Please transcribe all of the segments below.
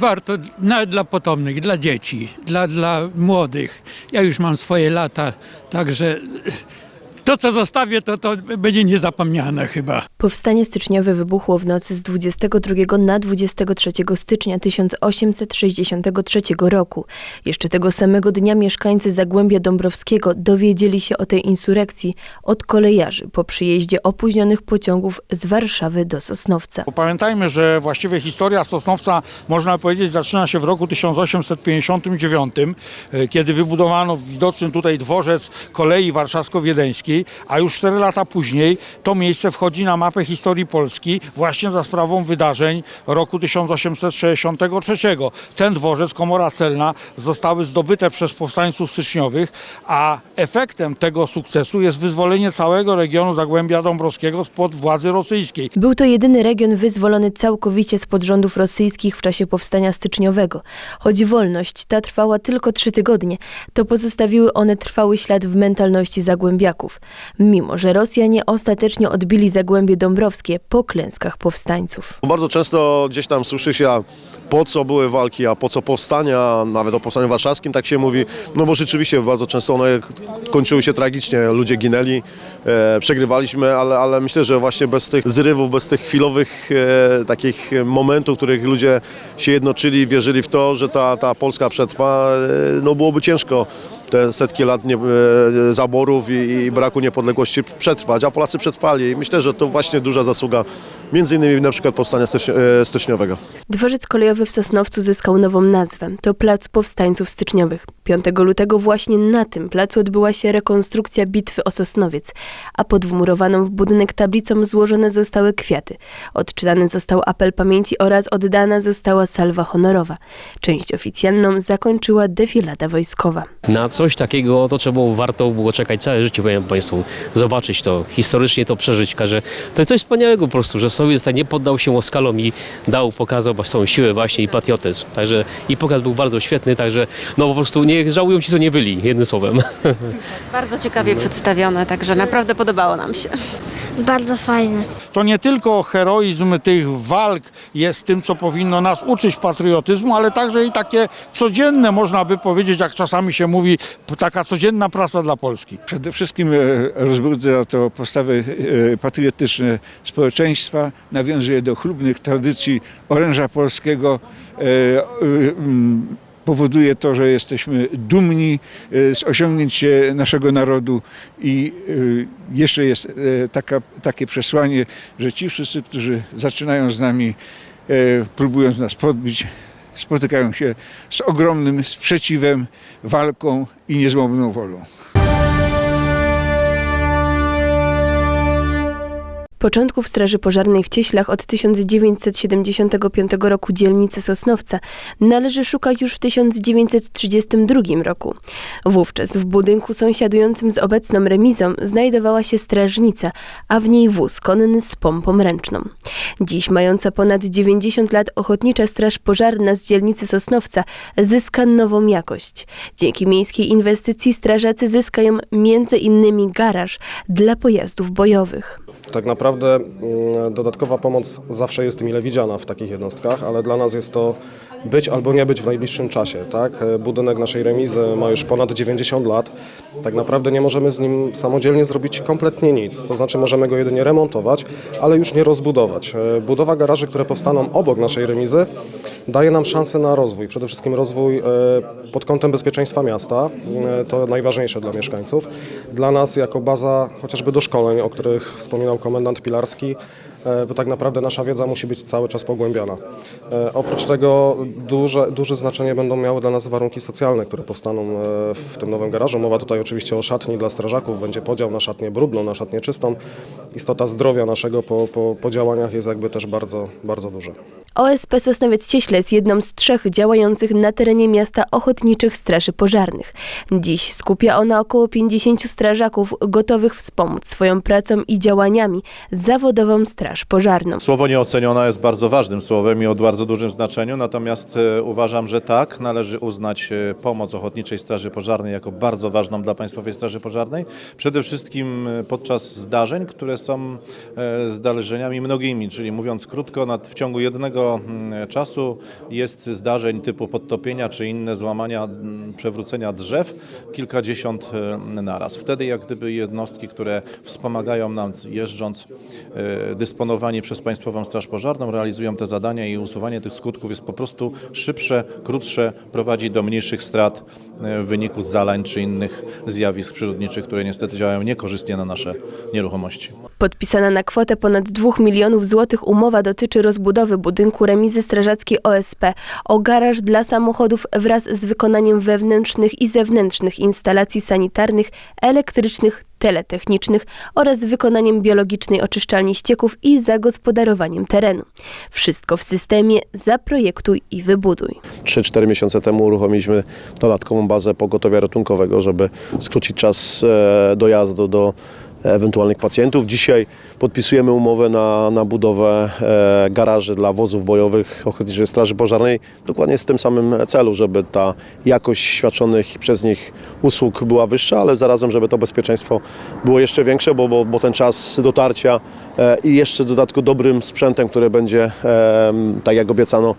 Warto nawet dla potomnych, dla dzieci, dla, dla młodych. Ja już mam swoje lata, także to, co zostawię, to, to będzie niezapomniane chyba. Powstanie styczniowe wybuchło w nocy z 22 na 23 stycznia 1863 roku. Jeszcze tego samego dnia mieszkańcy Zagłębia Dąbrowskiego dowiedzieli się o tej insurekcji od kolejarzy po przyjeździe opóźnionych pociągów z Warszawy do Sosnowca. Pamiętajmy, że właściwie historia Sosnowca, można powiedzieć, zaczyna się w roku 1859, e, kiedy wybudowano widoczny tutaj dworzec kolei warszawsko-wiedeńskiej, a już 4 lata później to miejsce wchodzi na mapę historii Polski właśnie za sprawą wydarzeń roku 1863. Ten dworzec, komora celna zostały zdobyte przez powstańców styczniowych, a efektem tego sukcesu jest wyzwolenie całego regionu Zagłębia Dąbrowskiego spod władzy rosyjskiej. Był to jedyny region wyzwolony całkowicie spod rządów rosyjskich w czasie powstania styczniowego. Choć wolność ta trwała tylko trzy tygodnie, to pozostawiły one trwały ślad w mentalności zagłębiaków. Mimo, że Rosjanie ostatecznie odbili Zagłębie Dąbrowskie po klęskach powstańców. Bardzo często gdzieś tam słyszy się, po co były walki, a po co powstania, nawet o powstaniu warszawskim tak się mówi, no bo rzeczywiście bardzo często one kończyły się tragicznie, ludzie ginęli, e, przegrywaliśmy, ale, ale myślę, że właśnie bez tych zrywów, bez tych chwilowych e, takich momentów, w których ludzie się jednoczyli, wierzyli w to, że ta, ta Polska przetrwa, e, no byłoby ciężko te setki lat nie, e, zaborów i, i braku niepodległości przetrwać, a Polacy przetrwali i myślę, że to właśnie duża zasługa między innymi na przykład powstania e, styczniowego. Dworzec kolejowy w Sosnowcu zyskał nową nazwę. To Plac Powstańców Styczniowych. 5 lutego właśnie na tym placu odbyła się rekonstrukcja bitwy o Sosnowiec, a pod wmurowaną w budynek tablicą złożone zostały kwiaty. Odczytany został apel pamięci oraz oddana została salwa honorowa. Część oficjalną zakończyła defilada wojskowa. Na coś takiego to trzeba było, warto było czekać całe życie, powiem Państwu, zobaczyć to, historycznie to przeżyć. Że to jest coś wspaniałego po prostu, że Sowiec tak nie poddał się Moskalom i dał, pokazał swoją siłę właśnie i patriotyzm. Także i pokaz był bardzo świetny, także no po prostu nie żałują ci, co nie byli, jednym słowem. Bardzo ciekawie przedstawione, także naprawdę podobało nam się. Bardzo fajne. To nie tylko heroizm tych walk jest tym, co powinno nas uczyć patriotyzmu, ale także i takie codzienne, można by powiedzieć, jak czasami się mówi, taka codzienna praca dla Polski. Przede wszystkim e, rozbudza to postawy e, patriotyczne społeczeństwa, nawiązuje do chlubnych tradycji oręża polskiego, e, powoduje to, że jesteśmy dumni z osiągnięć naszego narodu i jeszcze jest taka, takie przesłanie, że ci wszyscy, którzy zaczynają z nami, próbując nas podbić, spotykają się z ogromnym sprzeciwem, walką i niezłomną wolą. Początków Straży Pożarnej w Cieślach od 1975 roku dzielnicy Sosnowca należy szukać już w 1932 roku. Wówczas w budynku sąsiadującym z obecną remizą znajdowała się strażnica, a w niej wóz konny z pompą ręczną. Dziś mająca ponad 90 lat Ochotnicza Straż Pożarna z dzielnicy Sosnowca zyska nową jakość. Dzięki miejskiej inwestycji strażacy zyskają między innymi garaż dla pojazdów bojowych. Tak naprawdę mm, dodatkowa pomoc zawsze jest mile widziana w takich jednostkach, ale dla nas jest to być albo nie być w najbliższym czasie. Tak? E, Budynek naszej remizy ma już ponad 90 lat. Tak naprawdę nie możemy z nim samodzielnie zrobić kompletnie nic. To znaczy możemy go jedynie remontować, ale już nie rozbudować. E, Budowa garaży, które powstaną obok naszej remizy daje nam szansę na rozwój. Przede wszystkim rozwój e, pod kątem bezpieczeństwa miasta. E, To najważniejsze dla mieszkańców. Dla nas jako baza chociażby do szkoleń, o których wspominał komendant Pilarski, bo tak naprawdę nasza wiedza musi być cały czas pogłębiana. E, Oprócz tego duże, duże znaczenie będą miały dla nas warunki socjalne, które powstaną e, w tym nowym garażu. Mowa tutaj oczywiście o szatni dla strażaków. Będzie podział na szatnię brudną, na szatnię czystą. Istota zdrowia naszego po, po, po działaniach jest jakby też bardzo, bardzo duża. OSP Sosnowiec Cieśle jest jedną z trzech działających na terenie miasta ochotniczych straży pożarnych. Dziś skupia ona około 50 strażaków gotowych wspomóc swoją pracą i działaniami zawodową straż Straż Pożarną. Słowo nieoceniona jest bardzo ważnym słowem i o bardzo dużym znaczeniu, natomiast e, uważam, że tak, należy uznać e, pomoc Ochotniczej Straży Pożarnej jako bardzo ważną dla Państwowej Straży Pożarnej. Przede wszystkim e, podczas zdarzeń, które są zdarzeniami mnogimi, czyli mówiąc krótko, w ciągu jednego mm, czasu jest zdarzeń typu podtopienia czy inne złamania, przewrócenia drzew, kilkadziesiąt naraz. Wtedy jak gdyby jednostki, które wspomagają nam jeżdżąc, e, dysponowani przez Państwową Straż Pożarną, realizują te zadania i usuwanie tych skutków jest po prostu szybsze, krótsze, prowadzi do mniejszych strat e, w wyniku zalań czy innych zjawisk przyrodniczych, które niestety działają niekorzystnie na nasze nieruchomości. Podpisana na kwotę ponad 2 milionów złotych umowa dotyczy rozbudowy budynku remizy strażackiej OSP o garaż dla samochodów wraz z wykonaniem wewnętrznych i zewnętrznych instalacji sanitarnych, elektrycznych, teletechnicznych oraz wykonaniem biologicznej oczyszczalni ścieków i zagospodarowaniem terenu. Wszystko w systemie Zaprojektuj i wybuduj. 3-4 miesiące temu uruchomiliśmy dodatkową bazę pogotowia ratunkowego, żeby skrócić czas e, dojazdu do ewentualnych pacjentów. Dzisiaj podpisujemy umowę na, na budowę e, garaży dla wozów bojowych Ochotniczej Straży Pożarnej, dokładnie z tym samym celu, żeby ta jakość świadczonych przez nich usług była wyższa, ale zarazem, żeby to bezpieczeństwo było jeszcze większe, bo, bo, bo ten czas dotarcia e, i jeszcze w dodatku dobrym sprzętem, który będzie, tak jak obiecano,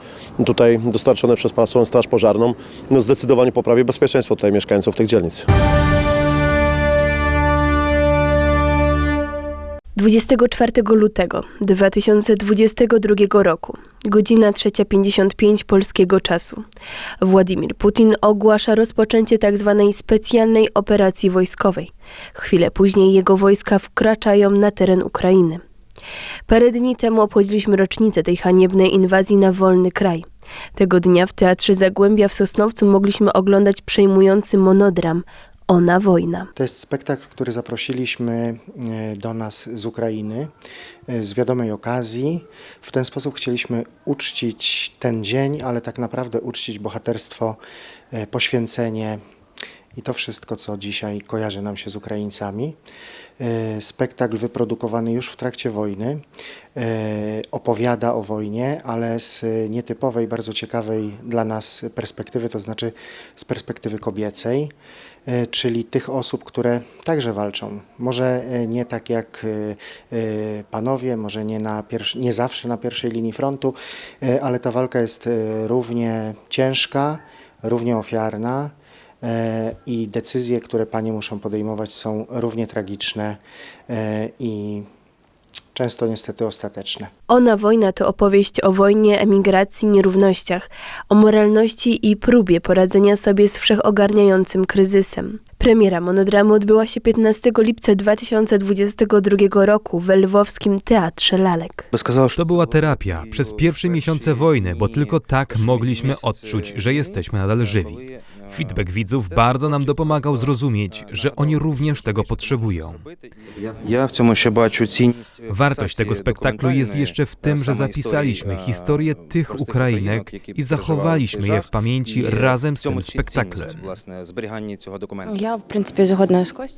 tutaj dostarczone przez Państwową Straż Pożarną, no zdecydowanie poprawi bezpieczeństwo tutaj mieszkańców tych dzielnic. 24 lutego 2022 roku, godzina 3.55 polskiego czasu. Władimir Putin ogłasza rozpoczęcie tzw. specjalnej operacji wojskowej. Chwilę później jego wojska wkraczają na teren Ukrainy. Parę dni temu obchodziliśmy rocznicę tej haniebnej inwazji na wolny kraj. Tego dnia w Teatrze Zagłębia w Sosnowcu mogliśmy oglądać przejmujący monodram Ona wojna. To jest spektakl, który zaprosiliśmy e, do nas z Ukrainy e, z wiadomej okazji. W ten sposób chcieliśmy uczcić ten dzień, ale tak naprawdę uczcić bohaterstwo, e, poświęcenie i to wszystko, co dzisiaj kojarzy nam się z Ukraińcami. Spektakl wyprodukowany już w trakcie wojny opowiada o wojnie, ale z nietypowej, bardzo ciekawej dla nas perspektywy, to znaczy z perspektywy kobiecej, czyli tych osób, które także walczą. Może e, nie tak jak e, e, panowie, może nie, na nie zawsze na pierwszej linii frontu, e, ale ta walka jest e, równie ciężka, równie ofiarna. E, i decyzje, które panie muszą podejmować, są równie tragiczne e, i często niestety ostateczne. Ona wojna to opowieść o wojnie, emigracji, nierównościach, o moralności i próbie poradzenia sobie z wszechogarniającym kryzysem. Premiera monodramu odbyła się 15 lipca 2022 roku w Lwowskim Teatrze Lalek. To była terapia przez pierwsze miesiące wojny, bo tylko tak mogliśmy odczuć, że jesteśmy nadal żywi. Feedback widzów bardzo nam dopomagał zrozumieć, że oni również tego potrzebują. Ja w tym się Wartość tego spektaklu jest jeszcze w tym, że zapisaliśmy historię tych Ukrainek i zachowaliśmy je w pamięci razem z tym spektaklem.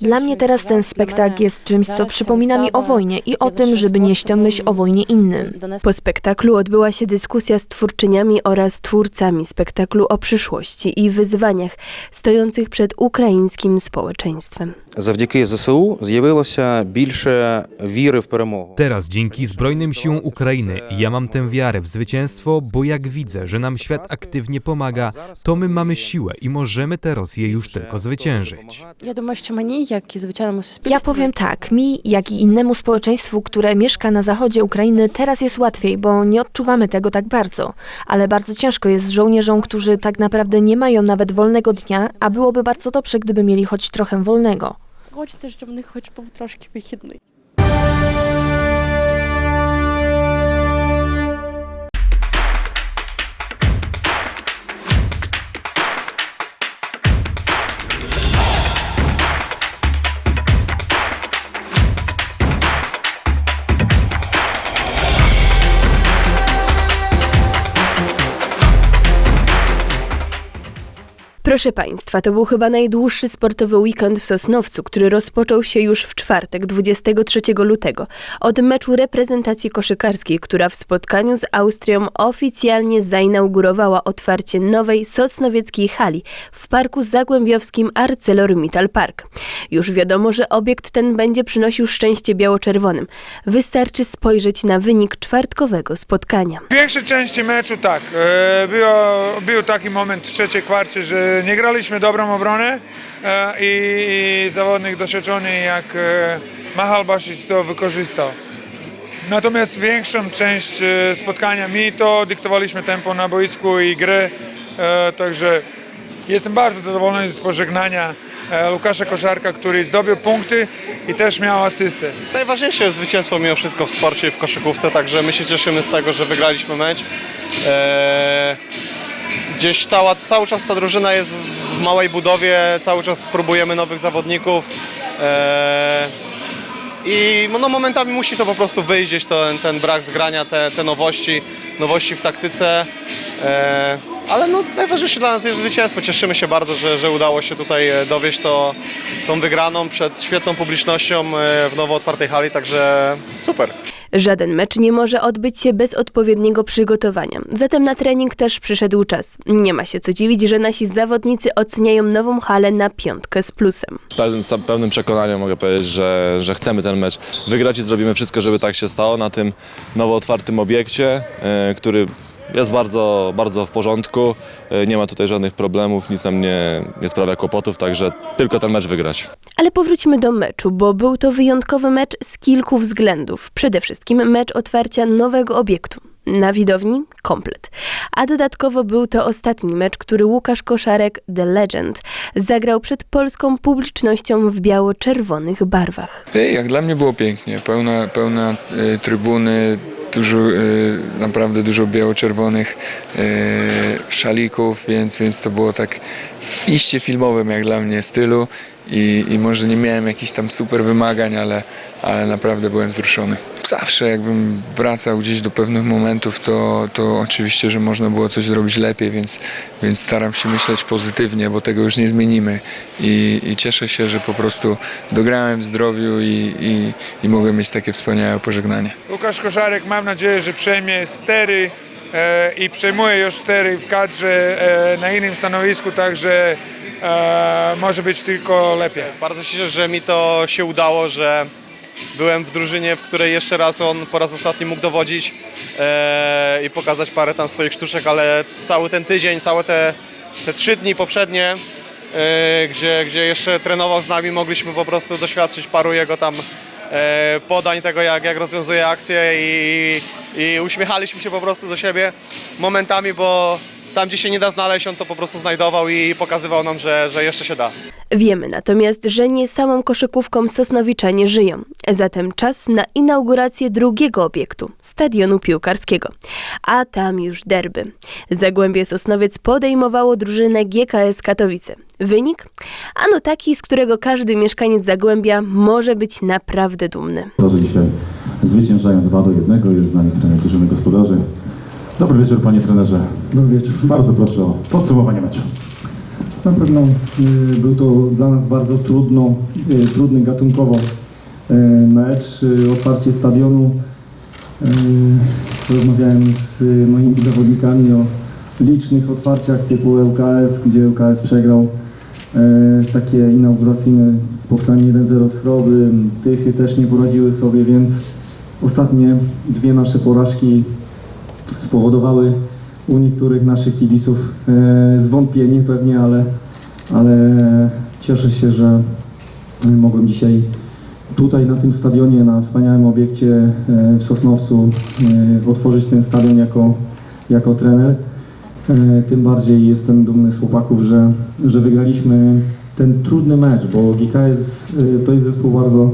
Dla mnie teraz ten spektakl jest czymś, co przypomina mi o wojnie i o tym, żeby nieść tę myśl o wojnie innym. Po spektaklu odbyła się dyskusja z twórczyniami oraz twórcami spektaklu o przyszłości i wyzwania wyzwaniach stojących przed ukraińskim społeczeństwem. Завдяки ЗСУ з'явилося більше віри в перемогу. Teraz dzięki zbrojnym siłom Ukrainy ja mam tę wiarę w zwycięstwo, bo jak widzę, że nam świat aktywnie pomaga, to my mamy siłę i możemy tę Rosję już tylko zwyciężyć. Ja думаю, що мені, як і звичайному Ja powiem tak, mi, jak i innemu społeczeństwu, które mieszka na zachodzie Ukrainy, teraz jest łatwiej, bo nie odczuwamy tego tak bardzo. Ale bardzo ciężko jest z żołnierzom, którzy tak naprawdę nie mają nawet wolnego dnia, a byłoby bardzo dobrze, gdyby mieli choć trochę wolnego. Хочеться, щоб в них хоч був трошки вихідний. Proszę Państwa, to był chyba najdłuższy sportowy weekend w Sosnowcu, który rozpoczął się już w czwartek, 23 lutego, od meczu reprezentacji koszykarskiej, która w spotkaniu z Austrią oficjalnie zainaugurowała otwarcie nowej sosnowieckiej hali w parku zagłębiowskim ArcelorMittal Park. Już wiadomo, że obiekt ten będzie przynosił szczęście biało-czerwonym. Wystarczy spojrzeć na wynik czwartkowego spotkania. W większej części meczu tak. E, Było, był taki moment w trzeciej kwarcie, że nie graliśmy dobrą obronę e, i, i zawodnik doświadczony jak e, Mahal Basic to wykorzystał. Natomiast większą część e, spotkania mi to dyktowaliśmy tempo na boisku i gry, e, także jestem bardzo zadowolony z pożegnania Łukasza Koszarka, który zdobył punkty i też miał asystę. Najważniejsze jest zwycięstwo mimo wszystko w sporcie i w koszykówce, także my się cieszymy z tego, że wygraliśmy mecz. Eee, gdzieś cała, cały czas ta drużyna jest w małej budowie, cały czas próbujemy nowych zawodników. Eee, I no, momentami musi to po prostu wyjść gdzieś ten, ten brak zgrania, te, te nowości, nowości w taktyce. Ale no, najważniejsze dla nas jest zwycięstwo. Cieszymy się bardzo, że, że udało się tutaj e, dowieść to, tą wygraną przed świetną publicznością e, w nowo otwartej hali, także super. Żaden mecz nie może odbyć się bez odpowiedniego przygotowania. Zatem na trening też przyszedł czas. Nie ma się co dziwić, że nasi zawodnicy oceniają nową halę na piątkę z plusem. Z pełnym przekonaniem mogę powiedzieć, że, że chcemy ten mecz wygrać i zrobimy wszystko, żeby tak się stało na tym nowo otwartym obiekcie, e, który jest bardzo, bardzo w porządku. E, Nie ma tutaj żadnych problemów, nic nam nie, nie sprawia kłopotów, także tylko ten mecz wygrać. Ale powróćmy do meczu, bo był to wyjątkowy mecz z kilku względów. Przede wszystkim mecz otwarcia nowego obiektu. Na widowni komplet. A dodatkowo był to ostatni mecz, który Łukasz Koszarek, The Legend, zagrał przed polską publicznością w biało-czerwonych barwach. Jak dla mnie było pięknie, pełna, pełna e, trybuny, dużo, e, naprawdę dużo biało-czerwonych e, szalików, więc, więc to było tak w iście filmowym jak dla mnie stylu i, i może nie miałem jakichś tam super wymagań, ale, ale naprawdę byłem wzruszony. Zawsze jakbym wracał gdzieś do pewnych momentów, to, to oczywiście, że można było coś zrobić lepiej, więc, więc staram się myśleć pozytywnie, bo tego już nie zmienimy i, i cieszę się, że po prostu dograłem w zdrowiu i, i, i mieć takie wspaniałe pożegnanie. Łukasz Koszarek mam nadzieję, że przejmie stery i przejmuje już stery w kadrze e, na innym stanowisku, także e, może być tylko lepiej. Bardzo się cieszę, że mi to się udało, że byłem w drużynie, w której jeszcze raz on po raz ostatni mógł dowodzić e, i pokazać parę tam swoich sztuczek, ale cały ten tydzień, całe te, te trzy dni poprzednie, e, gdzie, gdzie jeszcze trenował z nami, mogliśmy po prostu doświadczyć paru jego tam e, podań tego, jak, jak rozwiązuje akcje i, i uśmiechaliśmy się po prostu do siebie momentami, bo tam, gdzie się nie da znaleźć, on to po prostu znajdował i pokazywał nam, że, że jeszcze się da. Wiemy natomiast, że nie samą koszykówką Sosnowiczanie żyją. Zatem czas na inaugurację drugiego obiektu stadionu piłkarskiego. A tam już derby. Zagłębie Sosnowiec podejmowało drużynę GKS Katowice. Wynik? Ano taki, z którego każdy mieszkaniec Zagłębia może być naprawdę dumny. że dzisiaj zwyciężają 2 do 1. Jest z nami trener drużyny gospodarzy. Dobry wieczór panie trenerze. Dobry wieczór. Bardzo proszę o podsumowanie meczu. Na pewno y, był to dla nas bardzo trudno, y, trudny gatunkowo y, mecz, y, otwarcie stadionu. Y, Rozmawiałem z y, moimi zawodnikami o licznych otwarciach typu ŁKS, gdzie ŁKS przegrał y, takie inauguracyjne spotkanie 1-0 z Chroby. Tychy też nie poradziły sobie, więc ostatnie dwie nasze porażki spowodowały u niektórych naszych kibiców e, zwątpienie pewnie, ale, ale cieszę się, że mogłem dzisiaj tutaj na tym stadionie, na wspaniałym obiekcie e, w Sosnowcu e, otworzyć ten stadion jako, jako trener. E, Tym bardziej jestem dumny z chłopaków, że, że wygraliśmy ten trudny mecz, bo GKS e, to jest zespół bardzo e,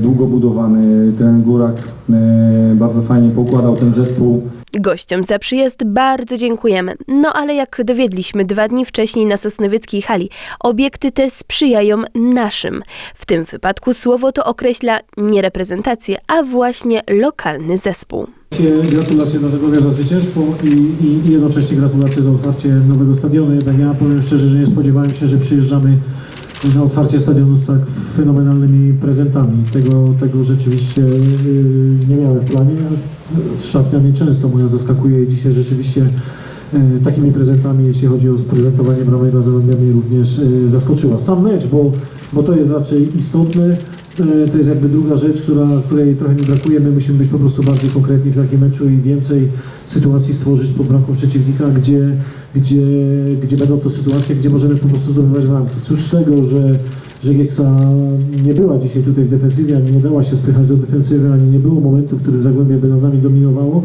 długo budowany. Ten Górak e, bardzo fajnie poukładał ten zespół. Gościom za przyjazd bardzo dziękujemy. No ale jak dowiedliśmy dwa dni wcześniej na Sosnowieckiej hali, obiekty te sprzyjają naszym. W tym wypadku słowo to określa nie reprezentację, a właśnie lokalny zespół. Gratulacje dla tego za zwycięstwo i, i, i jednocześnie gratulacje za otwarcie nowego stadionu. Jednak ja powiem szczerze, że nie spodziewałem się, że przyjeżdżamy na otwarcie stadionu z tak fenomenalnymi prezentami. Tego, tego rzeczywiście yy, nie miałem w planie. Szatnia mnie często moja zaskakuje i dzisiaj rzeczywiście yy, takimi prezentami, jeśli chodzi o sprezentowanie bramek Zagłębia mnie również yy, zaskoczyła. Sam mecz, bo, bo to jest raczej istotne. E, To jest jakby druga rzecz, która, której trochę mi brakuje. My musimy być po prostu bardziej konkretni w takim meczu i więcej sytuacji stworzyć pod bramką przeciwnika, gdzie, gdzie, gdzie będą to sytuacje, gdzie możemy po prostu zdobywać bramki. Cóż z tego, że, że Gieksa nie była dzisiaj tutaj w defensywie, ani nie dała się spychać do defensywy, ani nie było momentu, w którym Zagłębie by nad nami dominowało.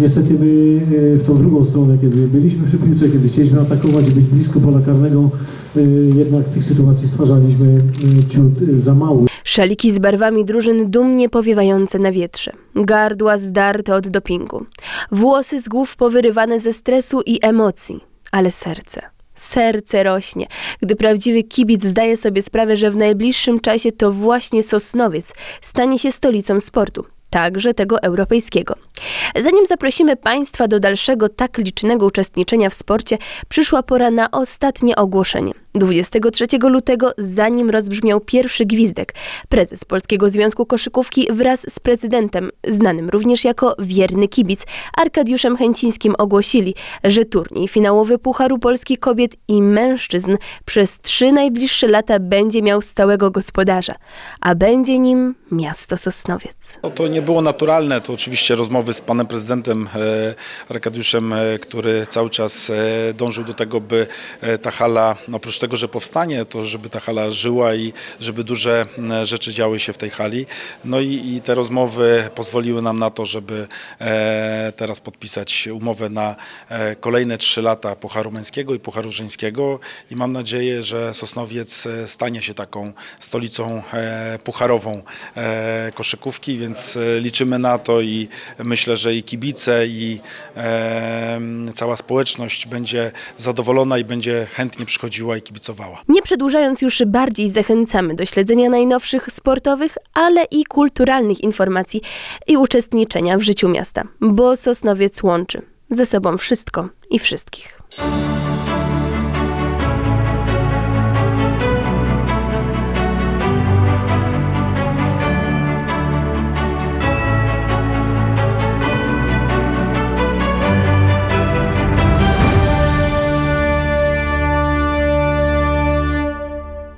Niestety my e, w tą drugą stronę, kiedy byliśmy przy piłce, kiedy chcieliśmy atakować i być blisko pola karnego, e, jednak tych sytuacji stwarzaliśmy e, ciut za mało. Szaliki z barwami drużyn dumnie powiewające na wietrze. Gardła zdarte od dopingu. Włosy z głów powyrywane ze stresu i emocji. Ale serce. Serce rośnie, gdy prawdziwy kibic zdaje sobie sprawę, że w najbliższym czasie to właśnie Sosnowiec stanie się stolicą sportu, także tego europejskiego. Zanim zaprosimy Państwa do dalszego tak licznego uczestniczenia w sporcie, przyszła pora na ostatnie ogłoszenie. 23 lutego, zanim rozbrzmiał pierwszy gwizdek, prezes Polskiego Związku Koszykówki wraz z prezydentem, znanym również jako wierny kibic, Arkadiuszem Chęcińskim ogłosili, że turniej finałowy Pucharu Polski Kobiet i Mężczyzn przez trzy najbliższe lata będzie miał stałego gospodarza, a będzie nim miasto Sosnowiec. No to nie było naturalne, to oczywiście rozmowy z panem prezydentem e, Arkadiuszem, e, który cały czas e, dążył do tego, by ta hala, oprócz tego, że powstanie, to żeby ta hala żyła i żeby duże rzeczy działy się w tej hali. No i, i te rozmowy pozwoliły nam na to, żeby teraz podpisać umowę na kolejne trzy lata Pucharu Męskiego i Pucharu Żeńskiego i mam nadzieję, że Sosnowiec stanie się taką stolicą pucharową koszykówki, więc liczymy na to i myślę, że i kibice i e, cała społeczność będzie zadowolona i będzie chętnie przychodziła i kibicowała. Nie przedłużając już bardziej zachęcamy do śledzenia najnowszych sportowych, ale i kulturalnych informacji i uczestniczenia w życiu miasta, bo Sosnowiec łączy ze sobą wszystko i wszystkich.